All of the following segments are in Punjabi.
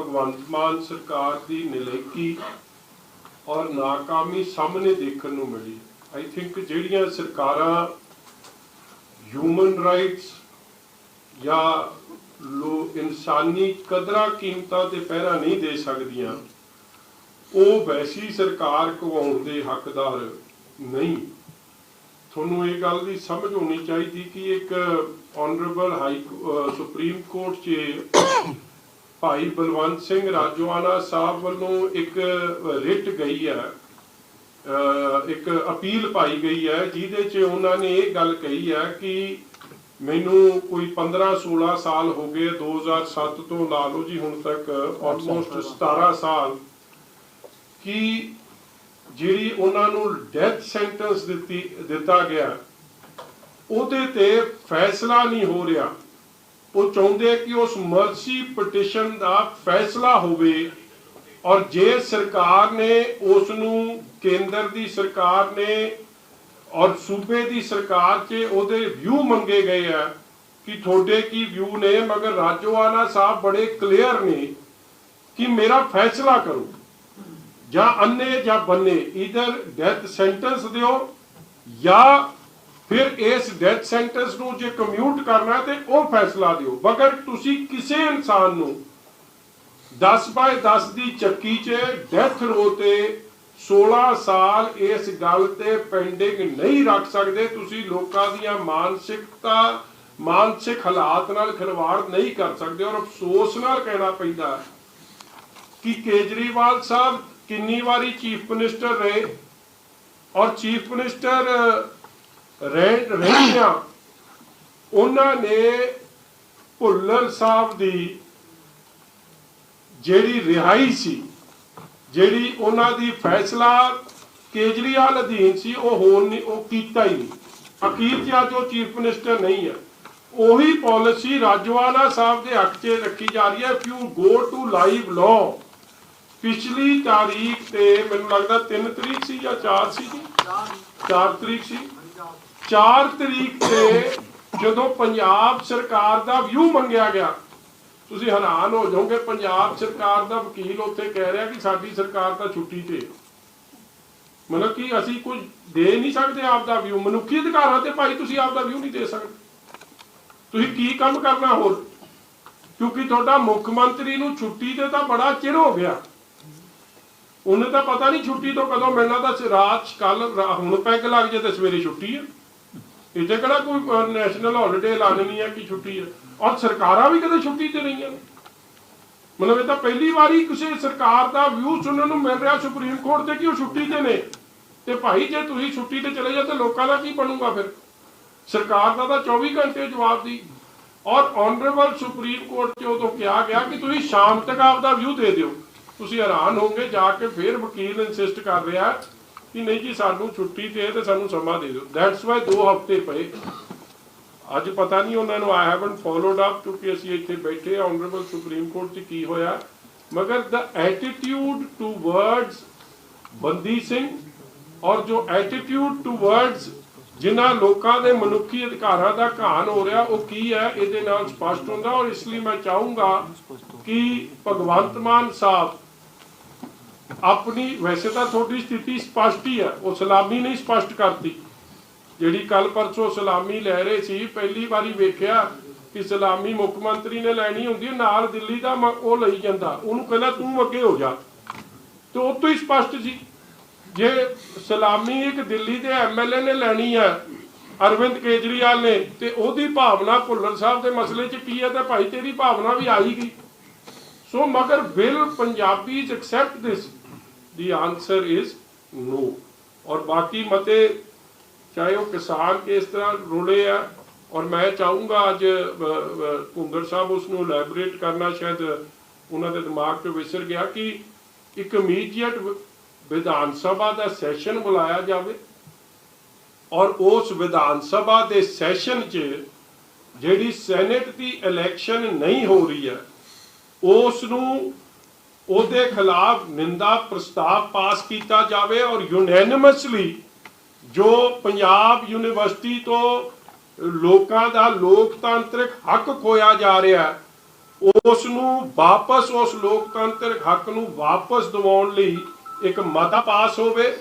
ਭਗਵੰਤ ਮਾਨ ਸਰਕਾਰ ਦੀ ਨਲੇਕੀ ਔਰ ਨਾਕਾਮੀ ਸਾਹਮਣੇ ਦੇਖਣ ਨੂੰ ਮਿਲੀ। ਆਈ ਥਿੰਕ ਜਿਹੜੀਆਂ ਸਰਕਾਰਾਂ ਹਿਊਮਨ ਰਾਈਟਸ ਜਾਂ ਲੋ ਇਨਸਾਨੀ ਕਦਰਾਂ ਕੀਮਤਾਂ ਤੇ ਪਹਿਰਾ ਨਹੀਂ ਦੇ ਸਕਦੀਆਂ, ਉਹ ਵੈਸੀ ਸਰਕਾਰ ਕਵਾਉਣ ਦੇ ਹੱਕਦਾਰ ਨਹੀਂ। ਤੁਹਾਨੂੰ ਇਹ ਗੱਲ ਦੀ ਸਮਝ ਹੋਣੀ ਚਾਹੀਦੀ ਕਿ ਇੱਕ ਆਨਰੇਬਲ ਹਾਈ ਸੁਪਰੀਮ ਕੋਰਟ 'ਚ ਭਾਈ ਬਲਵੰਤ ਸਿੰਘ ਰਾਜੋਆਣਾ ਸਾਹਿਬ ਵੱਲੋਂ ਇੱਕ ਰਿਟ ਗਈ ਹੈ ਇੱਕ ਅਪੀਲ ਪਾਈ ਗਈ ਹੈ ਜਿਹਦੇ 'ਚ ਉਹਨਾਂ ਨੇ ਇਹ ਗੱਲ ਕਹੀ ਹੈ ਕਿ ਮੈਨੂੰ ਕੋਈ 15 16 ਸਾਲ ਹੋ ਗਏ 2007 ਤੋਂ ਲਾ ਲਓ ਜੀ ਹੁਣ ਤੱਕ ਆਲਮੋਸਟ 17 ਸਾਲ ਕਿ ਜਿਹੜੀ ਉਹਨਾਂ ਨੂੰ ਡੈਥ ਸੈਂਟੈਂਸ ਦਿੱਤੀ ਦਿੱਤਾ ਗਿਆ ਉਹਦੇ ਤੇ ਫੈਸਲਾ ਨਹੀਂ ਹੋ ਰਿਹਾ। ਉਹ ਚਾਹੁੰਦੇ ਕਿ ਉਸ ਮਰਸੀ ਪਟੀਸ਼ਨ ਦਾ ਫੈਸਲਾ ਹੋਵੇ ਔਰ ਜੇ ਸਰਕਾਰ ਨੇ ਉਸ ਨੂੰ ਕੇਂਦਰ ਦੀ ਸਰਕਾਰ ਨੇ ਔਰ ਸੂਬੇ ਦੀ ਸਰਕਾਰ 'ਚ ਉਹਦੇ ਵਿਊ ਮੰਗੇ ਗਏ ਆ ਕਿ ਤੁਹਾਡੇ ਕੀ ਵਿਊ ਨੇ, ਮਗਰ ਰਾਜੋਆਣਾ ਸਾਹਿਬ ਬੜੇ ਕਲੀਅਰ ਨੇ ਕਿ ਮੇਰਾ ਫੈਸਲਾ ਕਰੋ। ਜਾਂ ਅੰਨੇ ਜਾਂ ਬੰਨੇ ਇਧਰ ਡੈਥ ਸੈਂਟੈਂਸ ਦਿਓ ਜਾਂ ਫਿਰ ਇਸ ਡੈਥ ਸੈਂਟੈਂਸ ਨੂੰ ਜੇ ਕਮਿਊਟ ਕਰਨਾ ਤੇ ਉਹ ਫੈਸਲਾ ਦਿਓ। ਬਗਰ ਤੁਸੀਂ ਕਿਸੇ ਇਨਸਾਨ ਨੂੰ 10 ਬਾਏ 10 ਦੀ ਚੱਕੀ 'ਚ ਡੈਥ ਰੋ ਤੇ 16 ਸਾਲ ਇਸ ਗੱਲ ਤੇ ਪੈਂਡਿੰਗ ਨਹੀਂ ਰੱਖ ਸਕਦੇ, ਤੁਸੀਂ ਲੋਕਾਂ ਦੀਆਂ ਮਾਨਸਿਕਤਾ, ਮਾਨਸਿਕ ਹਾਲਾਤ ਨਾਲ ਖਿਲਵਾੜ ਨਹੀਂ ਕਰ ਸਕਦੇ ਔਰ ਅਫਸੋਸ ਨਾਲ ਕਹਿਣਾ ਪੈਂਦਾ ਕਿ ਕੇਜਰੀਵਾਲ ਸਾਹਿਬ ਕਿੰਨੀ ਵਾਰੀ ਚੀਫ ਮਿਨਿਸਟਰ ਰਹੇ ਔਰ ਚੀਫ ਮਿਨਿਸਟਰ ਰਹਿ ਰਹਿੰਦਿਆਂ ਉਹਨਾਂ ਨੇ ਭੁੱਲਰ ਸਾਹਿਬ ਦੀ ਜਿਹੜੀ ਰਿਹਾਈ ਸੀ, ਜਿਹੜੀ ਉਹਨਾਂ ਦੀ ਫੈਸਲਾ ਕੇਜਰੀਵਾਲ ਅਧੀਨ ਸੀ, ਉਹ ਹੋਣ ਨਹੀਂ, ਉਹ ਕੀਤਾ ਹੀ ਨਹੀਂ। ਅਖੀਰ 'ਚ ਅੱਜ ਉਹ ਚੀਫ ਮਿਨਿਸਟਰ ਨਹੀਂ ਹੈ। ਉਹੀ ਪਾਲਿਸੀ ਰਾਜਵਾਨਾ ਸਾਹਿਬ ਦੇ ਹੱਕ 'ਚ ਰੱਖੀ ਜਾ ਰਹੀ ਹੈ। ਕਿਉਂ ਗੋ ਟੂ ਲਾਈਵ ਲਾਅ ਪਿਛਲੀ ਤਾਰੀਖ ਤੇ ਮੈਨੂੰ ਲੱਗਦਾ 3 ਤਰੀਕ ਸੀ ਜਾਂ 4 ਸੀ ਜੀ? 4 ਤਰੀਕ ਸੀ। 4 ਤਰੀਕ ਤੇ ਜਦੋਂ ਪੰਜਾਬ ਸਰਕਾਰ ਦਾ ਵਿਊ ਮੰਗਿਆ ਗਿਆ, ਤੁਸੀਂ ਹੈਰਾਨ ਹੋ ਜਾਓਗੇ, ਪੰਜਾਬ ਸਰਕਾਰ ਦਾ ਵਕੀਲ ਉੱਥੇ ਕਹਿ ਰਿਹਾ ਕਿ ਸਾਡੀ ਸਰਕਾਰ ਤਾਂ ਛੁੱਟੀ ਤੇ ਮਤਲਬ ਕਿ ਅਸੀਂ ਕੁਝ ਦੇ ਨਹੀਂ ਸਕਦੇ ਆਪ ਦਾ ਵਿਊ ਮਨੁੱਖੀ ਅਧਿਕਾਰਾਂ ਤੇ ਭਾਈ ਤੁਸੀਂ ਆਪ ਦਾ ਵਿਊ ਨਹੀਂ ਦੇ ਸਕਦੇ। ਤੁਸੀਂ ਕੀ ਕੰਮ ਕਰਨਾ ਹੋਰ? ਕਿਉਂਕਿ ਤੁਹਾਡਾ ਮੁੱਖ ਮੰਤਰੀ ਨੂੰ ਛੁੱਟੀ ਤੇ ਤਾਂ ਬੜਾ ਚਿਰ ਹੋ ਗਿਆ। ਉਹਨੇ ਤਾਂ ਪਤਾ ਨਹੀਂ ਛੁੱਟੀ ਤੋਂ ਕਦੋਂ ਮਿਲਣਾ ਤਾਂ ਰਾਤ ਕੱਲ ਹੁਣ ਪੈਗ ਲੱਗ ਜੇ ਤੇ ਸਵੇਰੇ ਛੁੱਟੀ ਹੈ। ਇੱਥੇ ਕਿਹੜਾ ਕੋਈ ਨੈਸ਼ਨਲ ਹੌਲੀਡੇ ਐਲਾਨਣੀ ਹੈ ਕਿ ਛੁੱਟੀ ਹੈ ਔਰ ਸਰਕਾਰਾਂ ਵੀ ਕਦੇ ਛੁੱਟੀ ਤੇ ਰਹੀਆਂ ਨੇ। ਮਤਲਬ ਇਹ ਤਾਂ ਪਹਿਲੀ ਵਾਰੀ ਕਿਸੇ ਸਰਕਾਰ ਦਾ ਵਿਊ ਸੁਣਨ ਨੂੰ ਮਿਲ ਰਿਹਾ ਸੁਪਰੀਮ ਕੋਰਟ ਤੇ ਕਿ ਉਹ ਛੁੱਟੀ ਤੇ ਨੇ। ਤੇ ਭਾਈ, ਜੇ ਤੁਸੀਂ ਛੁੱਟੀ ਤੇ ਚਲੇ ਜਾਓ ਤੇ ਲੋਕਾਂ ਦਾ ਕੀ ਬਣੂਗਾ ਫਿਰ? ਸਰਕਾਰ ਦਾ ਤਾਂ 24 ਘੰਟੇ ਜਵਾਬ ਦੀ। ਔਰ ਆਨਰੇਬਲ ਸੁਪਰੀਮ ਕੋਰਟ 'ਚ ਉਦੋਂ ਕਿਹਾ ਗਿਆ ਕਿ ਤੁਸੀਂ ਸ਼ਾਮ ਤੱਕ ਆਪਦਾ ਵਿਊ ਦੇ ਦਿਓ। ਤੁਸੀਂ ਹੈਰਾਨ ਹੋਗੇ ਜਾ ਕੇ ਫਿਰ ਵਕੀਲ ਇਨਸਿਸਟ ਕਰ ਰਿਹਾ ਕਿ ਨਹੀਂ ਜੀ, ਸਾਨੂੰ ਛੁੱਟੀ ਤੇ ਤੇ ਸਾਨੂੰ ਸਮਾਂ ਦੇ ਦਿਓ। ਦੈਟਸ ਵਾਈ 2 ਹਫ਼ਤੇ ਪਏ। ਅੱਜ ਪਤਾ ਨਹੀਂ ਉਹਨਾਂ ਨੂੰ ਆਈ ਹੈਵਨਟ ਫੋਲੋਡ ਅਪ ਕਿਉਂਕਿ ਅਸੀਂ ਇੱਥੇ ਬੈਠੇ ਆਨਰੇਬਲ ਸੁਪਰੀਮ ਕੋਰਟ 'ਚ ਕੀ ਹੋਇਆ। ਮਗਰ ਦਾ ਐਟੀਟਿਊਡ ਟੂਵਰਡਸ ਬੰਦੀ ਸਿੰਘ ਔਰ ਜੋ ਐਟੀਟਿਊਡ ਟੂਵਰਡਸ ਜਿਨ੍ਹਾਂ ਲੋਕਾਂ ਦੇ ਮਨੁੱਖੀ ਅਧਿਕਾਰਾਂ ਦਾ ਘਾਣ ਹੋ ਰਿਹਾ, ਉਹ ਕੀ ਹੈ, ਇਹਦੇ ਨਾਲ ਸਪਸ਼ਟ ਹੁੰਦਾ। ਔਰ ਇਸ ਲਈ ਮੈਂ ਚਾਹੂੰਗਾ ਕਿ ਭਗਵੰਤ ਮਾਨ ਸਾਹਿਬ ਆਪਣੀ, ਵੈਸੇ ਤਾਂ ਤੁਹਾਡੀ ਸਥਿਤੀ ਸਪਸ਼ਟ ਹੀ ਹੈ ਉਹ ਸਲਾਮੀ ਨਹੀਂ ਸਪਸ਼ਟ ਕਰਤੀ ਜਿਹੜੀ ਕੱਲ ਪਰਸੋਂ ਸਲਾਮੀ ਲੈ ਰਹੇ ਸੀ, ਪਹਿਲੀ ਵਾਰੀ ਵੇਖਿਆ ਕਿ ਸਲਾਮੀ ਮੁੱਖ ਮੰਤਰੀ ਨੇ ਲੈਣੀ ਹੁੰਦੀ ਨਾਲ ਦਿੱਲੀ ਦਾ ਉਹ ਲਈ ਜਾਂਦਾ। ਉਹਨੂੰ ਕਹਿੰਦਾ, ਤੂੰ ਅੱਗੇ ਹੋ ਜਾ। ਤੇ ਉਹ ਤੋਂ ਹੀ ਸਪਸ਼ਟ ਸੀ। ਜੇ ਸਲਾਮੀ ਇੱਕ ਦਿੱਲੀ ਦੇ ਐਮਐਲਏ ਨੇ ਲੈਣੀ ਹੈ ਅਰਵਿੰਦ ਕੇਜਰੀਵਾਲ ਨੇ, ਤੇ ਉਹਦੀ ਭਾਵਨਾ ਭੁੱਲਰ ਸਾਹਿਬ ਦੇ ਮਸਲੇ 'ਚ ਕੀ ਹੈ ਤੇ ਭਾਈ ਤੇਰੀ ਭਾਵਨਾ ਵੀ ਆਈ ਗਈ। ਸੋ ਮਗਰ will Punjabis accept this the answer is no ਔਰ ਬਾਕੀ ਮਤੇ ਚਾਹੇ ਉਹ ਕਿਸਾਨ ਕਿਸ ਤਰ੍ਹਾਂ ਰੁਲੇ ਆ ਔਰ ਮੈਂ ਚਾਹੂੰਗਾ ਅੱਜ ਭੁੰਦਰ ਸਾਹਿਬ ਉਸ ਨੂੰ ਲੈਬੋਰੇਟ ਕਰਨਾ ਸ਼ਾਇਦ ਉਹਨਾਂ ਦੇ ਦਿਮਾਗ 'ਚ ਵਿਸਰ ਗਿਆ ਕਿ ਇੱਕ ਇਮੀਡੀਏਟ ਵਿਧਾਨ ਸਭਾ ਦਾ ਸੈਸ਼ਨ ਬੁਲਾਇਆ ਜਾਵੇ ਔਰ ਉਸ ਵਿਧਾਨ ਸਭਾ ਦੇ ਸੈਸ਼ਨ 'ਚ ਜਿਹੜੀ ਸੈਨੇਟ ਦੀ ਇਲੈਕਸ਼ਨ ਨਹੀਂ ਹੋ ਰਹੀ ਹੈ ਉਸ ਨੂੰ ਉਹਦੇ ਖਿਲਾਫ ਨਿੰਦਾ ਪ੍ਰਸਤਾਵ ਪਾਸ ਕੀਤਾ ਜਾਵੇ ਔਰ ਯੂਨੈਨਿਮਸਲੀ ਜੋ ਪੰਜਾਬ ਯੂਨੀਵਰਸਿਟੀ ਤੋਂ ਲੋਕਾਂ ਦਾ ਲੋਕਤੰਤਰਿਕ ਹੱਕ ਖੋਇਆ ਜਾ ਰਿਹਾ ਉਸ ਨੂੰ ਵਾਪਸ, ਉਸ ਲੋਕਤੰਤਰਿਕ ਹੱਕ ਨੂੰ ਵਾਪਸ ਦਿਵਾਉਣ ਲਈ ਇੱਕ ਮਤਾ ਪਾਸ ਹੋਵੇ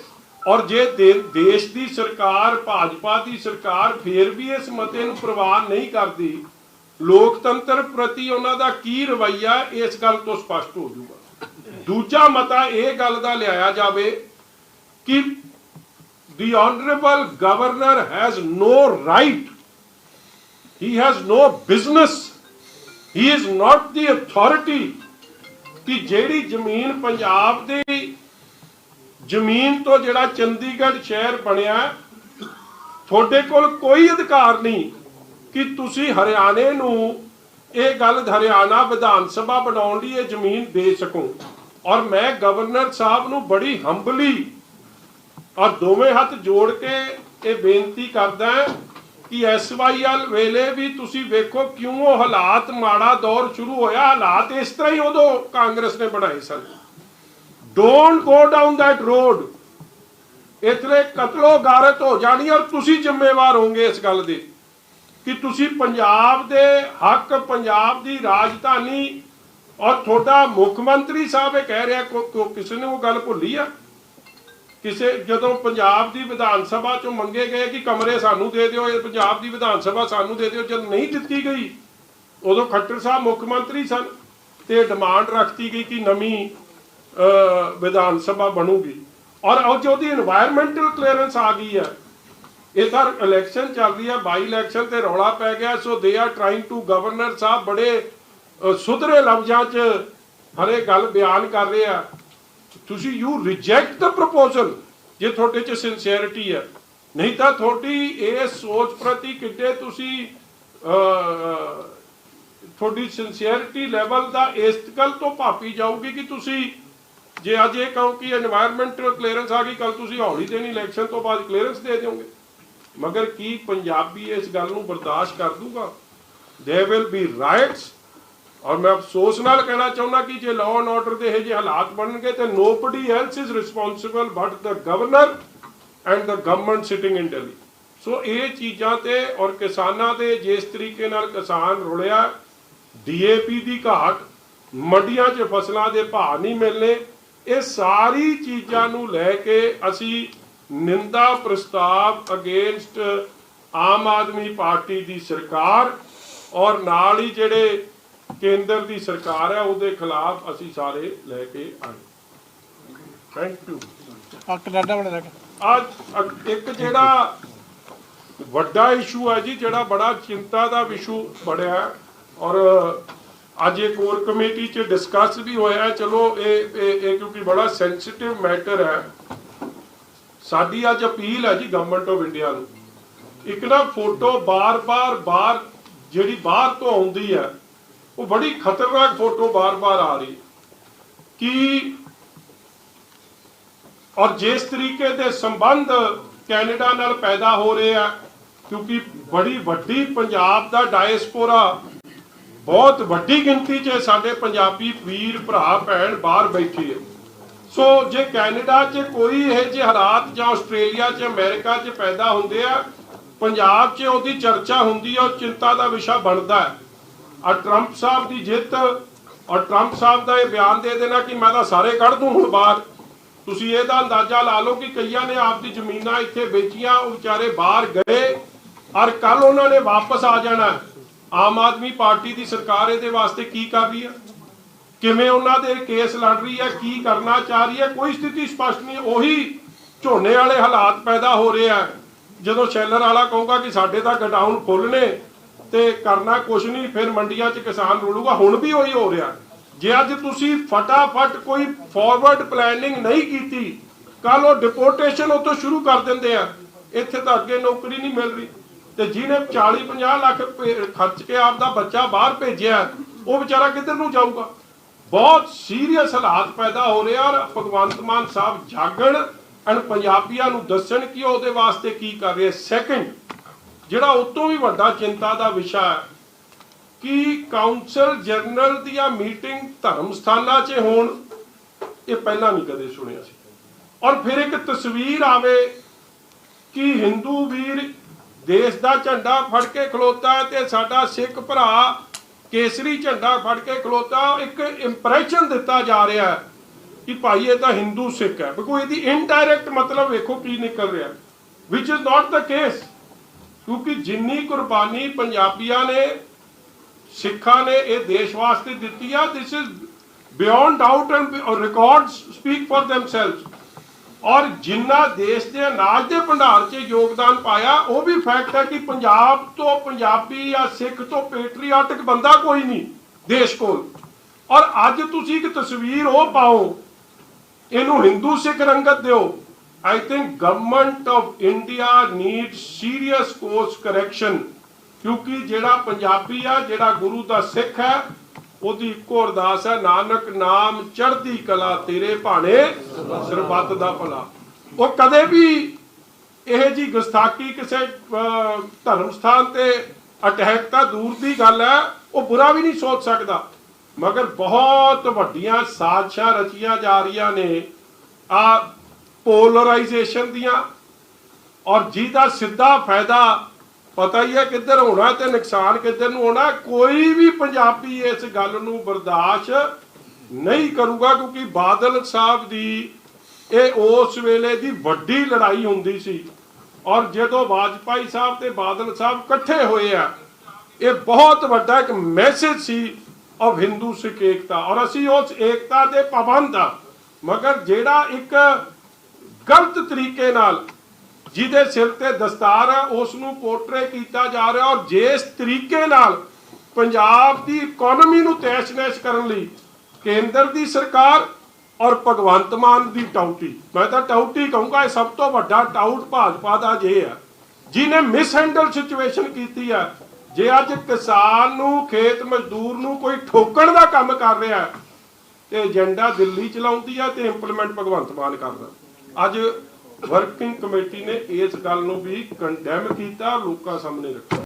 ਔਰ ਜੇ ਦੇ- ਦੇਸ਼ ਦੀ ਸਰਕਾਰ, ਭਾਜਪਾ ਦੀ ਸਰਕਾਰ ਫੇਰ ਵੀ ਇਸ ਮਤੇ ਨੂੰ ਪ੍ਰਵਾਨ ਨਹੀਂ ਕਰਦੀ, ਲੋਕਤੰਤਰ ਪ੍ਰਤੀ ਉਹਨਾਂ ਦਾ ਕੀ ਰਵੱਈਆ ਇਸ ਗੱਲ ਤੋਂ ਸਪਸ਼ਟ ਹੋ ਜਾਊਗਾ। ਦੂਜਾ ਮਤਾ ਇਹ ਗੱਲ ਦਾ ਲਿਆਇਆ ਜਾਵੇ ਕਿ the honorable governor has no right. He has no business. He is not the authority. ਕਿ ਜਿਹੜੀ ਜ਼ਮੀਨ ਪੰਜਾਬ ਦੀ ਜ਼ਮੀਨ ਤੋਂ ਜਿਹੜਾ ਚੰਡੀਗੜ੍ਹ ਸ਼ਹਿਰ ਬਣਿਆ, ਤੁਹਾਡੇ ਕੋਲ ਕੋਈ ਅਧਿਕਾਰ ਨਹੀਂ ਕਿ ਤੁਸੀਂ ਹਰਿਆਣੇ ਨੂੰ ਇਹ ਗੱਲ ਹਰਿਆਣਾ ਵਿਧਾਨ ਸਭਾ ਬਣਾਉਣ ਲਈ ਇਹ ਜ਼ਮੀਨ ਦੇ ਸਕੋ। ਔਰ ਮੈਂ ਗਵਰਨਰ ਸਾਹਿਬ ਨੂੰ ਬੜੀ ਹੰਬਲੀ ਔਰ ਦੋਵੇਂ ਹੱਥ ਜੋੜ ਕੇ ਇਹ ਬੇਨਤੀ ਕਰਦਾ ਹਾਂ ਕਿ ਐਸਵਾਈਐਲ ਵੇਲੇ ਵੀ ਤੁਸੀਂ ਵੇਖੋ ਕਿਉਂ ਉਹ ਹਾਲਾਤ ਮਾੜਾ ਦੌਰ ਸ਼ੁਰੂ ਹੋਇਆ। ਹਾਲਾਤ ਇਸ ਤਰ੍ਹਾਂ ਹੀ ਉਦੋਂ ਕਾਂਗਰਸ ਨੇ ਬਣਾਏ ਸਨ। Don't go down that road ਇਤਨੇ ਕਤਲੋ ਗਾਰਤ ਹੋ ਜਾਣੀ ਔਰ ਤੁਸੀਂ ਜ਼ਿੰਮੇਵਾਰ ਹੋਗੇ ਇਸ ਗੱਲ ਦੇ ਕਿ ਤੁਸੀਂ ਪੰਜਾਬ ਦੇ ਹੱਕ, ਪੰਜਾਬ ਦੀ ਰਾਜਧਾਨੀ ਔਰ ਤੁਹਾਡਾ ਮੁੱਖ ਮੰਤਰੀ ਸਾਹਿਬ ਇਹ ਕਹਿ ਰਿਹਾ ਕੋ ਕਿਸੇ ਨੇ ਉਹ ਗੱਲ ਭੁੱਲੀ ਆ? ਕਿਸੇ ਜਦੋਂ ਪੰਜਾਬ ਦੀ ਵਿਧਾਨ ਸਭਾ ਚੋਂ ਮੰਗੇ ਗਏ ਕਿ ਕਮਰੇ ਸਾਨੂੰ ਦੇ ਦਿਓ, ਇਹ ਪੰਜਾਬ ਦੀ ਵਿਧਾਨ ਸਭਾ ਸਾਨੂੰ ਦੇ ਦਿਓ, ਜਦ ਨਹੀਂ ਦਿੱਤੀ ਗਈ, ਉਦੋਂ ਖੱਟਰ ਸਾਹਿਬ ਮੁੱਖ ਮੰਤਰੀ ਸਨ ਤੇ ਡਿਮਾਂਡ ਰੱਖਤੀ ਗਈ ਕਿ ਨਵੀਂ ਵਿਧਾਨ ਸਭਾ ਬਣੂਗੀ। ਔਰ ਉਹ ਜੋ ਦੀ ਕਲੀਅਰੈਂਸ ਆ ਗਈ ਹੈ ਇਹ ਸਰ ਇਲੈਕਸ਼ਨ ਚੱਲ ਰਹੀ ਹੈ ਬਾਈ ਇਲੈਕਸ਼ਨ ਤੇ ਰੌਲਾ ਪੈ ਗਿਆ so they are trying to governor ਸਾਹਿਬ ਬੜੇ ਸੁਧਰੇ ਲਫ਼ਜ਼ਾਂ 'ਚ ਹਰੇ ਗੱਲ ਬਿਆਨ ਕਰ ਰਹੇ ਆ। ਤੁਸੀਂ ਯੂ ਰਿਜੈਕਟ ਦਾ ਪ੍ਰਪੋਜ਼ਲ ਜੇ ਤੁਹਾਡੇ 'ਚ ਸਿੰਸੀਅਰਿਟੀ ਹੈ ਨਹੀਂ ਤਾਂ ਤੁਹਾਡੀ ਇਹ ਸੋਚ ਪ੍ਰਤੀ ਕਿੱਡੇ ਤੁਸੀਂ ਤੁਹਾਡੀ ਸਿੰਸੀਅਰਿਟੀ ਲੈਵਲ ਦਾ ਇਸਤਕਲ ਤੋਂ ਭਾਪੀ ਜਾਊਗੀ ਕਿ ਤੁਸੀਂ, ਜੇ ਅੱਜ ਇਹ ਕਹੋ ਕਿ এনवायरमेंटਲ ਕਲੀਅਰੈਂਸ ਆ ਗਈ ਕੱਲ ਤੁਸੀਂ ਹੌਲੀ ਦੇਣੀ ਇਲੈਕਸ਼ਨ ਤੋਂ ਬਾਅਦ ਕਲੀਅਰੈਂਸ ਦੇ ਦਿਓਗੇ। ਮਗਰ ਕੀ ਪੰਜਾਬੀ ਇਸ ਗੱਲ ਨੂੰ ਬਰਦਾਸ਼ਤ ਕਰ ਦੂਗਾ? ਦੇ ਵਿਲ ਬੀ ਰਾਈਟਸ ਔਰ ਮੈਂ ਅਫਸੋਸ ਨਾਲ ਕਹਿਣਾ ਚਾਹੁੰਦਾ ਕਿ ਜੇ ਲਾਅ ਐਂਡ ਆਰਡਰ ਦੇ ਇਹ ਜਿਹੇ ਹਾਲਾਤ ਬਣਨਗੇ, ਤੇ nobody else is responsible but the governor and the government sitting in Delhi. ਸੋ ਇਹ ਚੀਜ਼ਾਂ ਤੇ ਔਰ ਕਿਸਾਨਾਂ ਦੇ ਜਿਸ ਤਰੀਕੇ ਨਾਲ ਕਿਸਾਨ ਰੁਲਿਆ ਡੀਏਪੀ ਦੀ ਘਾਟ, ਮੰਡੀਆਂ 'ਚ ਫਸਲਾਂ ਦੇ ਭਾਅ ਨਹੀਂ ਮਿਲਨੇ ਇਹ ਸਾਰੀ ਚੀਜ਼ਾਂ ਨੂੰ ਲੈ ਕੇ ਅਸੀਂ ਨਿੰਦਾ ਪ੍ਰਸਤਾਵ ਅਗੇਂਸਟ ਆਮ ਆਦਮੀ ਪਾਰਟੀ ਦੀ ਸਰਕਾਰ ਔਰ ਨਾਲ ਹੀ ਜਿਹੜੇ ਕੇਂਦਰ ਦੀ ਸਰਕਾਰ ਹੈ ਉਹਦੇ ਖਿਲਾਫ ਅਸੀਂ ਸਾਰੇ ਲੈ ਕੇ ਆਏ। ਥੈਂਕ ਯੂ ਆ ਕੈਨੇਡਾ ਵਾਲੇ ਦਾ ਅੱਜ ਇੱਕ ਜਿਹੜਾ ਵੱਡਾ ਇਸ਼ੂ ਹੈ ਜੀ ਜਿਹੜਾ ਬੜਾ ਚਿੰਤਾ ਦਾ ਇਸ਼ੂ ਬਣਿਆ ਹੈ ਔਰ ਅੱਜ ਇਹ ਕੋਰ ਕਮੇਟੀ 'ਚ ਡਿਸਕਸ ਵੀ ਹੋਇਆ ਹੈ। ਚਲੋ ਇਹ ਇਹ ਕਿਉਂਕਿ ਬੜਾ ਸੈਂਸਿਟਿਵ ਮੈਟਰ ਹੈ। ਸਾਡੀ ਅੱਜ ਅਪੀਲ ਹੈ ਜੀ ਗਵਰਨਮੈਂਟ ਆਫ ਇੰਡੀਆ ਨੂੰ। ਇੱਕ ਨਾ ਫੋਟੋ ਬਾਰ-ਬਾਰ ਬਾਹਰ ਜਿਹੜੀ ਬਾਹਰ ਤੋਂ ਆਉਂਦੀ ਹੈ ਉਹ ਬੜੀ ਖਤਰਨਾਕ ਫੋਟੋ ਬਾਰ-ਬਾਰ ਆ ਰਹੀ ਕਿ ਔਰ ਜਿਸ ਤਰੀਕੇ ਦੇ ਸੰਬੰਧ ਕੈਨੇਡਾ ਨਾਲ ਪੈਦਾ ਹੋ ਰਹੇ ਆ, ਕਿਉਂਕਿ ਬੜੀ ਵੱਡੀ ਪੰਜਾਬ ਦਾ ਡਾਇਸਪੋਰਾ ਬਹੁਤ ਵੱਡੀ ਗਿਣਤੀ 'ਚ ਸਾਡੇ ਪੰਜਾਬੀ ਵੀਰ, ਭਰਾ, ਭੈਣ ਬਾਹਰ ਬੈਠੇ ਆ। ਸੋ ਜੇ ਕੈਨੇਡਾ 'ਚ ਕੋਈ ਇਹ ਜਿਹੇ ਹਾਲਾਤ ਜਾਂ ਆਸਟ੍ਰੇਲੀਆ 'ਚ, ਅਮਰੀਕਾ 'ਚ ਪੈਦਾ ਹੁੰਦੇ ਆ, ਪੰਜਾਬ 'ਚ ਉਹਦੀ ਚਰਚਾ ਹੁੰਦੀ ਆ, ਉਹ ਚਿੰਤਾ ਦਾ ਵਿਸ਼ਾ ਬਣਦਾ ਹੈ। ਔਰ ਟਰੰਪ ਸਾਹਿਬ ਦੀ ਜਿੱਤ ਔਰ ਟਰੰਪ ਸਾਹਿਬ ਦਾ ਇਹ ਬਿਆਨ ਦੇ ਦੇਣਾ ਕਿ ਮੈਂ ਤਾਂ ਸਾਰੇ ਕੱਢ ਦੂੰ ਹੁਣ ਬਾਹਰ। ਤੁਸੀਂ ਇਹਦਾ ਅੰਦਾਜ਼ਾ ਲਾ ਲਓ ਕਿ ਕਈਆਂ ਨੇ ਆਪਦੀ ਜ਼ਮੀਨਾਂ ਇੱਥੇ ਵੇਚੀਆਂ, ਉਹ ਵਿਚਾਰੇ ਬਾਹਰ ਗਏ ਔਰ ਕੱਲ ਉਹਨਾਂ ਨੇ ਵਾਪਸ ਆ ਜਾਣਾ। ਆਮ ਆਦਮੀ ਪਾਰਟੀ ਦੀ ਸਰਕਾਰ ਇਹਦੇ ਵਾਸਤੇ ਕੀ ਕਰ ਰਹੀ ਹੈ? ਕਿਵੇਂ ਉਹਨਾਂ ਦੇ ਕੇਸ ਲੜ ਰਹੀ ਹੈ? ਕੀ ਕਰਨਾ ਚਾਹ ਰਹੀ ਹੈ? ਕੋਈ ਸਥਿਤੀ ਸਪਸ਼ਟ ਨਹੀਂ। ਉਹੀ ਝੋਨੇ ਵਾਲੇ ਹਾਲਾਤ ਪੈਦਾ ਹੋ ਰਹੇ ਆ। ਜਦੋਂ ਸ਼ੈਲਰ ਵਾਲਾ ਕਹੂਗਾ ਕਿ ਸਾਡੇ ਤਾਂ ਗਡਾਊਨ ਫੁੱਲ ਨੇ ਤੇ ਕਰਨਾ ਕੁਛ ਨਹੀਂ, ਫਿਰ ਮੰਡੀਆਂ 'ਚ ਕਿਸਾਨ ਰੁਲੂਗਾ ਹੁਣ ਵੀ ਉਹੀ ਹੋ ਰਿਹਾ। ਜੇ ਅੱਜ ਤੁਸੀਂ ਫਟਾਫਟ ਕੋਈ ਫਾਰਵਰਡ ਪਲੈਨਿੰਗ ਨਹੀਂ ਕੀਤੀ ਕੱਲ ਉਹ ਡਿਪੋਰਟੇਸ਼ਨ ਉਤੋਂ ਸ਼ੁਰੂ ਕਰ ਦਿੰਦੇ ਆ। ਇੱਥੇ ਤਾਂ ਅੱਗੇ ਨੌਕਰੀ ਨਹੀਂ ਮਿਲ ਰਹੀ। ਤੇ ਜਿਹਨੇ 40 50 ਲੱਖ ਭੇ- ਖਰਚ ਕੇ ਆਪਦਾ ਬੱਚਾ ਬਾਹਰ ਭੇਜਿਆ, ਉਹ ਵਿਚਾਰਾ ਕਿੱਧਰ ਨੂੰ ਜਾਊਗਾ? ਬਹੁਤ ਸੀਰੀਅਸ ਹਾਲਾਤ ਪੈਦਾ ਹੋ ਰਹੇ ਆ ਔਰ ਭਗਵੰਤ ਮਾਨ ਸਾਹਿਬ ਜਾਗਣ ਐਂਡ ਪੰਜਾਬੀਆਂ ਨੂੰ ਦੱਸਣ ਕਿ ਉਹਦੇ ਵਾਸਤੇ ਕੀ ਕਰ ਰਹੇ ਸੈਕਿੰਡ ਜਿਹੜਾ ਉਤੋਂ ਵੀ ਵੱਡਾ ਚਿੰਤਾ ਦਾ ਵਿਸ਼ਾ ਹੈ ਕਿ ਕਾਉਂਸਲ ਜਨਰਲ ਦੀਆਂ ਮੀਟਿੰਗ ਧਰਮ ਸਥਾਨਾਂ 'ਚ ਹੋਣ, ਇਹ ਪਹਿਲਾਂ ਨਹੀਂ ਕਦੇ ਸੁਣਿਆ ਸੀ। ਔਰ ਫਿਰ ਇੱਕ ਤਸਵੀਰ ਆਵੇ ਕਿ ਹਿੰਦੂ ਵੀਰ ਦੇਸ਼ ਦਾ ਝੰਡਾ ਫੜ ਕੇ ਖਲੋਤਾ ਹੈ ਤੇ ਸਾਡਾ ਸਿੱਖ ਭਰਾ ਕੇਸਰੀ ਝੰਡਾ ਫੜ ਕੇ ਖਲੋਤਾ, ਇੱਕ ਇੰਪ੍ਰੈਸ਼ਨ ਦਿੱਤਾ ਜਾ ਰਿਹਾ ਹੈ ਕਿ ਭਾਈ ਇਹ ਤਾਂ ਹਿੰਦੂ ਸਿੱਖ ਹੈ। ਬਿਕੋ ਇਹਦੀ ਇਨਡਾਇਰੈਕਟ ਮਤਲਬ ਵੇਖੋ ਕੀ ਨਿਕਲ ਰਿਹਾ ਵਿਚ ਇਜ਼ ਨਾਟ ਦਾ ਕੇਸ ਕਿਉਂਕਿ ਜਿੰਨੀ ਕੁਰਬਾਨੀ ਪੰਜਾਬੀਆਂ ਨੇ, ਸਿੱਖਾਂ ਨੇ ਇਹ ਦੇਸ਼ ਵਾਸਤੇ ਦਿੱਤੀ ਆ this is beyond doubt and records speak for themselves ਔਰ ਜਿੰਨਾ ਦੇਸ਼ ਦੇ ਅਨਾਜ ਦੇ ਭੰਡਾਰ 'ਚ ਯੋਗਦਾਨ ਪਾਇਆ, ਉਹ ਵੀ ਫੈਕਟ ਹੈ ਕਿ ਪੰਜਾਬ ਤੋਂ ਪੰਜਾਬੀ ਜਾਂ ਸਿੱਖ ਤੋਂ ਪੈਟਰੀਆਟਿਕ ਬੰਦਾ ਕੋਈ ਨਹੀਂ, ਦੇਸ਼ ਕੋਲ। ਔਰ ਅੱਜ ਤੁਸੀਂ ਇੱਕ ਤਸਵੀਰ ਉਹ ਪਾਓ, ਇਹਨੂੰ ਹਿੰਦੂ ਸਿੱਖ ਰੰਗਤ ਦਿਓ I think government of India need serious course correction ਕਿਉਂਕਿ ਜਿਹੜਾ ਪੰਜਾਬੀ ਆ ਜਿਹੜਾ ਗੁਰੂ ਦਾ ਸਿੱਖ ਹੈ ਉਹਦੀ ਇੱਕੋ ਅਰਦਾਸ ਹੈ ਨਾਨਕ ਨਾਮ ਚੜ੍ਹਦੀ ਕਲਾ ਤੇਰੇ ਭਾਣੇ ਸਰਬੱਤ ਦਾ ਭਲਾ ਉਹ ਕਦੇ ਵੀ ਇਹ ਜੀ ਗੁਸਤਾਖੀ ਕਿਸੇ ਧਰਮ ਸਥਾਨ ਤੇ ਅਟੈਕ ਤਾਂ ਦੂਰ ਦੀ ਗੱਲ ਹੈ ਉਹ ਬੁਰਾ ਵੀ ਨਹੀਂ ਸੋਚ ਸਕਦਾ ਮਗਰ ਬਹੁਤ ਵੱਡੀਆਂ ਸਾਜ਼ਿਸ਼ਾਂ ਰਚੀਆਂ ਜਾ ਰਹੀਆਂ ਨੇ ਆ ਪੋਲਰਾਈਜੇਸ਼ਨ ਦੀਆਂ। ਔਰ ਜਿਹਦਾ ਸਿੱਧਾ ਫਾਇਦਾ ਪਤਾ ਹੀ ਹੈ ਕਿੱਧਰ ਹੋਣਾ ਤੇ ਨੁਕਸਾਨ ਕਿੱਧਰ ਨੂੰ ਹੋਣਾ, ਕੋਈ ਵੀ ਪੰਜਾਬੀ ਇਸ ਗੱਲ ਨੂੰ ਬਰਦਾਸ਼ਤ ਨਹੀਂ ਕਰੂਗਾ ਕਿਉਂਕਿ ਬਾਦਲ ਸਾਹਿਬ ਦੀ ਇਹ ਉਸ ਵੇਲੇ ਦੀ ਵੱਡੀ ਲੜਾਈ ਹੁੰਦੀ ਸੀ। ਔਰ ਜਦੋਂ ਵਾਜਪਾਈ ਸਾਹਿਬ ਤੇ ਬਾਦਲ ਸਾਹਿਬ ਇਕੱਠੇ ਹੋਏ ਆ, ਇਹ ਬਹੁਤ ਵੱਡਾ ਇੱਕ ਮੈਸੇਜ ਸੀ ਆਫ ਹਿੰਦੂ ਸਿੱਖ ਏਕਤਾ। ਔਰ ਅਸੀਂ ਉਸ ਏਕਤਾ ਦੇ ਪਾਬੰਦ ਆ। ਮਗਰ ਜਿਹੜਾ ਇੱਕ ਗਲਤ ਤਰੀਕੇ ਨਾਲ ਜਿਹਦੇ ਸਿਰ ਤੇ ਦਸਤਾਰ ਹੈ ਉਸ ਨੂੰ ਪੋਰਟਰੇ ਕੀਤਾ ਜਾ ਰਿਹਾ ਔਰ ਜਿਸ ਤਰੀਕੇ ਨਾਲ ਪੰਜਾਬ ਦੀ ਇਕਨੋਮੀ ਨੂੰ ਤੈਸ਼-ਨੈਸ਼ ਕਰਨ ਲਈ ਕੇਂਦਰ ਦੀ ਸਰਕਾਰ ਔਰ ਭਗਵੰਤ ਮਾਨ ਦੀ ਟਾਊਟੀ। ਮੈਂ ਤਾਂ ਟਾਊਟੀ ਕਹੂੰਗਾ, ਇਹ ਸਭ ਤੋਂ ਵੱਡਾ ਟਾਊਟ ਭਾਜਪਾ ਦਾ ਜੇ ਹੈ। ਜਿਹਨੇ ਮਿਸਹੈਂਡਲ ਸਿਚੁਏਸ਼ਨ ਕੀਤੀ ਹੈ, ਜੇ ਅੱਜ ਕਿਸਾਨ ਨੂੰ, ਖੇਤ ਮਜ਼ਦੂਰ ਨੂੰ ਕੋਈ ਠੋਕਣ ਦਾ ਕੰਮ ਕਰ ਰਿਹਾ ਤੇ ਏਜੰਡਾ ਦਿੱਲੀ ਚਲਾਉਂਦੀ ਹੈ ਤੇ ਇੰਪਲੀਮੈਂਟ ਭਗਵੰਤ ਮਾਨ ਕਰਦਾ। ਅੱਜ ਵਰਕਿੰਗ ਕਮੇਟੀ ਨੇ ਇਸ ਗੱਲ ਨੂੰ ਵੀ ਕੰਡੈਮ ਕੀਤਾ ਲੋਕਾਂ ਸਾਹਮਣੇ ਰੱਖਿਆ।